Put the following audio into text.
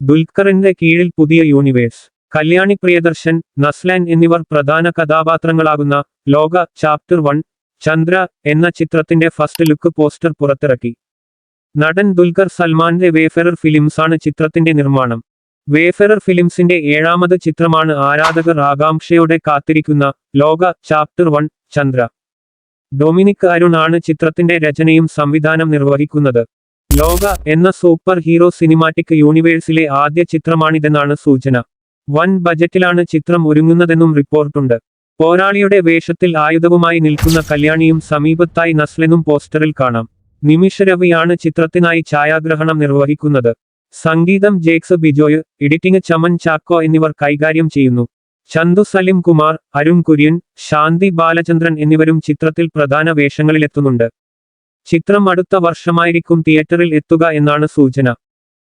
ദുൽഖറിന്റെ കീഴിൽ പുതിയ യൂണിവേഴ്സ്. കല്യാണി പ്രിയദർശൻ നസ്ലാൻ എന്നിവർ പ്രധാന കഥാപാത്രങ്ങളാകുന്ന ലോക ചാപ്റ്റർ വൺ ചന്ദ്ര എന്ന ചിത്രത്തിന്റെ ഫസ്റ്റ് ലുക്ക് പോസ്റ്റർ പുറത്തിറക്കി. നടൻ ദുൽഖർ സൽമാന്റെ വേഫെറർ ഫിലിംസാണ് ചിത്രത്തിന്റെ നിർമ്മാണം. വേഫെറർ ഫിലിംസിന്റെ ഏഴാമത് ചിത്രമാണ് ആരാധകർ ആകാംക്ഷയോടെ കാത്തിരിക്കുന്ന Lokah chapter one Chandra. Dominic Arun ആണ് ചിത്രത്തിന്റെ രചനയും സംവിധാനം നിർവഹിക്കുന്നത്. ലോക എന്ന സൂപ്പർ ഹീറോ സിനിമാറ്റിക് യൂണിവേഴ്സിലെ ആദ്യ ചിത്രമാണിതെന്നാണ് സൂചന. വൻ ബജറ്റിലാണ് ചിത്രം ഒരുങ്ങുന്നതെന്നും റിപ്പോർട്ടുണ്ട്. പോരാളിയുടെ വേഷത്തിൽ ആയുധവുമായി നിൽക്കുന്ന കല്യാണിയും സമീപത്തായി നസ്ലെന്നും പോസ്റ്ററിൽ കാണാം. നിമിഷ രവിയാണ് ചിത്രത്തിനായി ഛായാഗ്രഹണം നിർവഹിക്കുന്നത്. സംഗീതം ജേക്സ് ബിജോയ് എഡിറ്റിംഗ് ചമൻ ചാക്കോ എന്നിവർ കൈകാര്യം ചെയ്യുന്നു. ചന്തു സലിം കുമാർ അരുൺ കുര്യൻ ശാന്തി ബാലചന്ദ്രൻ എന്നിവരും ചിത്രത്തിൽ പ്രധാന വേഷങ്ങളിലെത്തുന്നുണ്ട്. ചിത്രം അടുത്ത വർഷമായിരിക്കും തിയേറ്ററിൽ എത്തുക എന്നാണ് സൂചന.